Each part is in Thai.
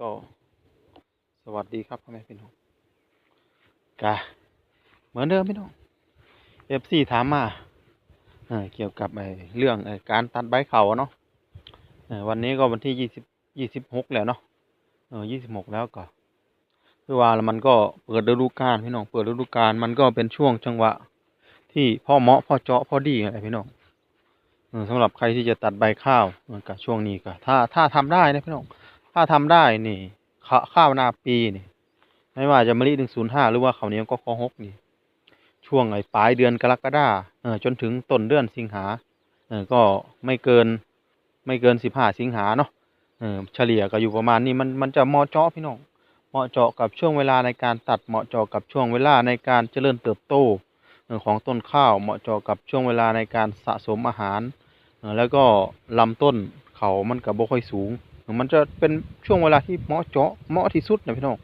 ก็สวัสดีครับพ่อแม่พี่น้องกะเหมือนเดิมพี่น้องเอฟซีถามมาเกี่ยวกับไอเรื่องอการตัดใบเขาเนาะวันนี้ก็วันที่ยี่สิบยี่สิบหกแล้วเนาะยี่สิบหกแล้วก็คือว่าแล้วมันก็เปิดฤดูกาลพี่น้องเปิดฤดูกาลมันก็เป็นช่วงจังหวะ ที่พ่อเหมาะพ่อเจาะพ่อดีอะไรพี่น้องเออสำหรับใครที่จะตัดใบข้าวเออกับช่วงนี้ก็ถ้าถ้าทำได้นะพี่น้อง ถ้าทำได้นี่ข้าข้าวนาปีนี่ไม่ว่าจะมะลิหนึ่งศูนย์ห้าหรือว่าข้าวเหนียวก็คอหกนี่ ช่วงไอ้ปลายเดือนกรกฎาเออจนถึงต้นเดือนสิงหาเออก็ไม่เกินไม่เกินสิบห้าสิงหาเนาะเออเฉลี่ยก็อยู่ประมาณนี้มันมันจะเหมาะเจาะพี่น้องเหมาะเจาะกับช่วงเวลาในการตัดเหมาะเจาะกับช่วงเวลาในการเจริญเติบโตของต้นข้าวเหมาะเจาะกับช่วงเวลาในการสะสมอาหาร แล้วก็ลำต้นเขามันก็บ่ค่อยสูง มันจะเป็นช่วงเวลาที่เหมาะเจาะเหมาะที่สุดนะพี่น้อง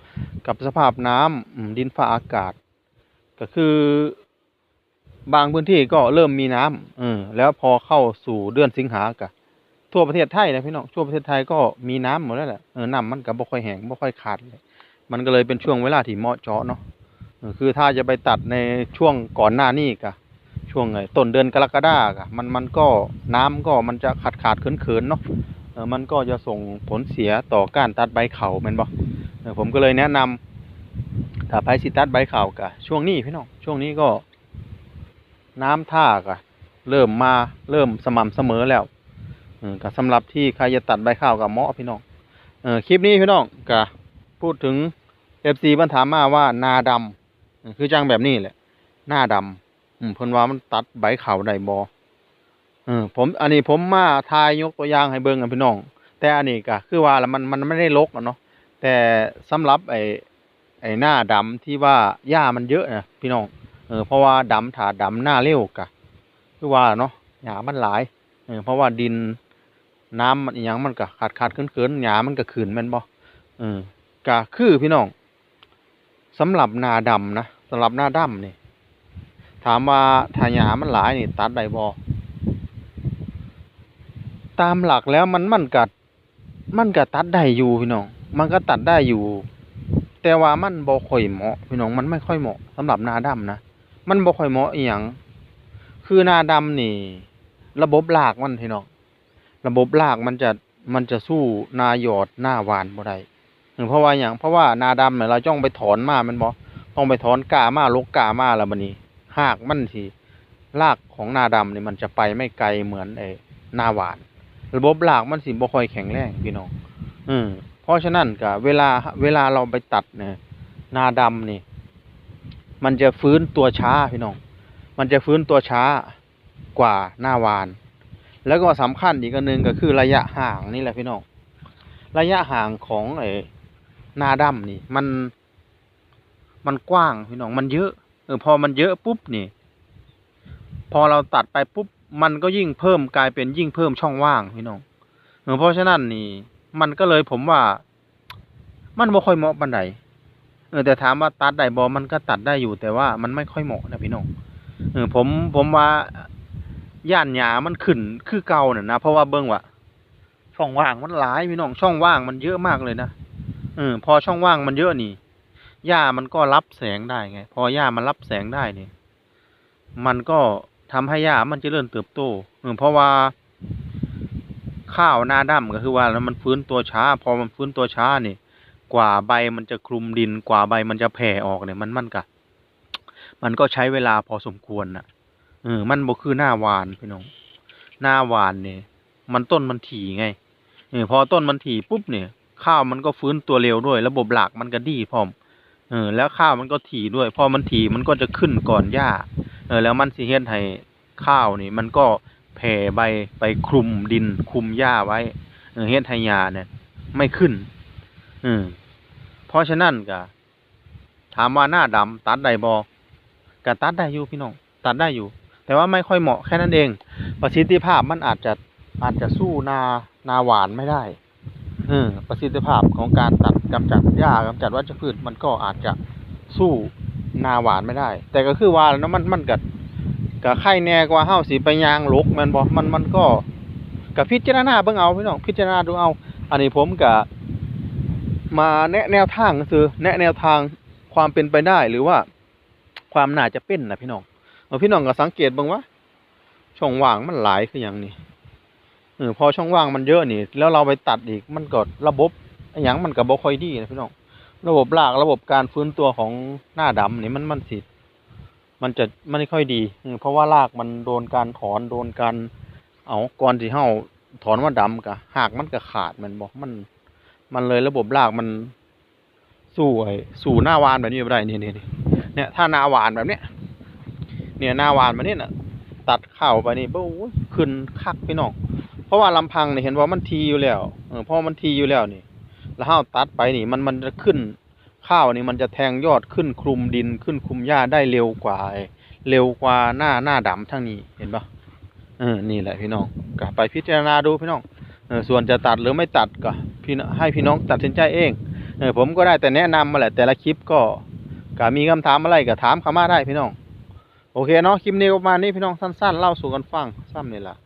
กับสภาพน้ำอืมดินฟ้าอากาศ ก็คือบางพื้นที่ก็เริ่มมีน้ำเออแล้วพอเข้าสู่เดือนสิงหากะทั่วประเทศไทยนะพี่น้องทั่วประเทศไทยก็มีน้ำหมดแล้วแหละเออน้ำมันก็บ่ค่อยแห้งบ่ค่อยขาดเลยมันก็เลยเป็นช่วงเวลาที่เหมาะเจาะเนาะคือถ้าจะไปตัดในช่วงก่อนหน้านี้กะช่วงไอ้ต้นเดือนกรกฎากะมันมันก็น้ำก็มันจะขาดขาดเขินเขินๆเนาะ มันก็จะส่งผลเสียต่อการตัดใบเขาแม่นบ่เออผมก็เลยแนะนำถ้าไปสิตัดใบเขากะช่วงนี้พี่น้องช่วงนี้ก็ น้ำท่ากะเริ่มมาเริ่มสม่ำเสมอแล้วก็สำหรับที่ใครจะตัดใบข้าวกับเหมาะพี่น้องเออคลิปนี้พี่น้องกะพูดถึง FC มันถามมาว่านาดำเออคือจังแบบนี้แหละ หน้าดำอืมเพิ่นว่ามันตัดใบเขาได้บ่ เออผมอันนี้ผมมาทายยกตัวอย่างให้เบิ่งกันพี่น้อง แต่อันนี้ก็คือว่าละมันมันไม่ได้รกอะเนาะแต่สำหรับไอ้ไอ้หน้าดำที่ว่าหญ้ามันเยอะนะพี่น้องเออเพราะว่าดำถาดำหน้าเร็วกะคือว่าเนาะหญ้ามันหลายเออเพราะว่าดินน้ำมันอหยังมันก็ขาดขาดเคินเคินหญ้ามันก็ขึ้นแม่นบ่เออก็คือพี่น้องสำหรับหน้าดำนะสำหรับหน้าดำนี่ถามว่าถ้าหญ้ามันหลายนี่ตัดได้บ่ ตามหลักแล้วมันมันกัด มันก็ตัดได้อยู่พี่น้อง มันก็ตัดได้อยู่ แต่ว่ามันบ่ค่อยเหมาะพี่น้องมันไม่ค่อยเหมาะสำหรับนาดำนะมันบ่ค่อยเหมาะอีหยังคือนาดำนี่ ระบบรากมันพี่น้องระบบรากมันจะมันจะสู้นาหยอดหน้าหวานบ่ได้เออเพราะว่าหยังเพราะว่านาดำเนี่ยเราจ้องไปถอนมามันบ่ต้องไปถอนกามาลกกามาแล้วบัดนี้หากมันสิรากของนาดำนี่มันจะไปไม่ไกลเหมือนไอ้นาหวาน ระบบรากมันสิบ่ค่อยแข็งแรงพี่น้องอืมเพราะฉะนั้นก็เวลาเวลาเราไปตัดเนี่ยนาดำนี่ มันจะฟื้นตัวช้าพี่น้อง มันจะฟื้นตัวช้ากว่าหน้าวาน แล้วก็สำคัญอีกอันหนึ่งก็คือระยะห่างนี่แหละพี่น้อง ระยะห่างของไอ้นาดำนี่ มัน มันกว้างพี่น้อง มันเยอะ เออพอมันเยอะปุ๊บนี่ พอเราตัดไปปุ๊บ มันก็ยิ่งเพิ่มกลายเป็นยิ่งเพิ่มช่องว่างพี่น้องเออเพราะฉะนั้นนี่ มันก็เลยผมว่า มันบ่ค่อยเหมาะปานใดเออแต่ถามว่าตัดได้บ่มันก็ตัดได้อยู่ แต่ว่ามันไม่ค่อยเหมาะนะพี่น้องเออผมผมว่าย่านหญ้ามันขึ้นคือเก่าน่ะนะเพราะว่าเบิ่งว่าช่องว่างมันหลายพี่น้องช่องว่างมันเยอะมากเลยนะเออพอช่องว่างมันเยอะนี่หญ้ามันก็รับแสงได้ไง พอหญ้ามันรับแสงได้นี่ มันก็ ทำให้หญ้ามันจเจริญเติบโตเออเพราะว่าข้าวหน้าดำก็คือว่าแล้วมันฟื้นตัวช้า พอมันฟื้นตัวช้านี่ กว่าใบมันจะคลุมดินกว่าใบมันจะแผ่ออกเนี่ยมันมันก็มันก็ใช้เวลาพอสมควรน่ะเออมันบ่คือหน้าหวานพี่น้องหน้าหวานเนี่ยมันต้นมันถี่ไงเออพอต้นมันถี่ปุ๊บเนี่ย ข้าวมันก็ฟื้นตัวเร็วด้วย ระบบหลักมันก็ดีพร้อมเออแล้วข้าวมันก็ถี่ด้วย พอมันถี่มันก็จะขึ้นก่อนหญ้า เออแล้วมันสิเฮ็ดให้ข้าวนี่ มันก็แผ่ใบไปคลุมดินคลุมหญ้าไว้เออเฮ็ดให้หญ้าเนี่ย ไม่ขึ้นอืมเพราะฉะนั้นก็ถามว่าหน้าดำตัดได้บ่ก็ตัดได้อยู่พี่น้องตัดได้อยู่ แต่ว่าไม่ค่อยเหมาะแค่นั้นเอง ประสิทธิภาพมันอาจจะอาจจะสู้นานาหวานไม่ได้เออประสิทธิภาพของการตัดกำจัดหญ้ากำจัดวัชพืชมันก็อาจจะสู้ นาหวานไม่ได้ แต่ก็คือว่าแล้วเนาะมันมันก็ก็ไข่แน่กว่าเฮาสิไปยางลกม่นบ่มันมันก็ก็พิจารณาเบิ่งเอาพี่น้องพิจารณาดูเอา อันนี้ผมก็มาแนะแนวทางก็คือแนะแนวทางความเป็นไปได้หรือว่าความน่าจะเป็นนะพี่น้องเออพี่น้องก็สังเกตบ้างว่าช่องว่างมันหลายคืออย่างนี้เออพอช่องว่างมันเยอะนี่ แล้วเราไปตัดอีกมันก็ระบบอหย่างมันก็บ่ค่อยดีนะพี่น้อง ระบบรากระบบการฟื้นตัวของหน้าดำนี่มันมันสิมันจะมันไม่ค่อยดีเพราะว่ารากมันโดนการถอนโดนการเอาก่อนที่เฮาถอนว่าดำกะหากมันก็ขาดมันบอกมัน มันเลยระบบรากมันสู้ไอ้สู่หน้าวานแบบนี้ไม่ได้นี่นี่นี่เนี่ยถ้าหน้าหวานแบบเนี้ยเนี่ยหน้าหวานแบบนี้น่ะ ตัดเข้าไปนี่โอ้ยขึ้นคักพี่น้องเพราะว่าลำพังเนี่ยเห็นว่ามันทีอยู่แล้วเออเพราะมันทีอยู่แล้วนี่ แล้วห้าตัดไปนี่มันมันจะขึ้นข้าวนี่มันจะแทงยอดขึ้นคลุมดินขึ้นคลุมหญ้าได้เร็วกว่า เร็วกว่าหน้าหน้าดำทั้งนี้เห็นปะเออนี่แหละพี่น้องก็ไปพิจารณาดูพี่น้องเออส่วนจะตัดหรือไม่ตัดก็พี่ให้พี่น้องตัดสินใจเองเออผมก็ได้แต่แนะนำมาแหละแต่ละคลิปก็ก็มีคำถามอะไรก็ถามเข้ามาได้พี่น้อง โอเคเนาะคลิปนี้ประมาณนี้พี่น้องสั้นๆเล่าสู่กันฟังซ้ำนี่แหละ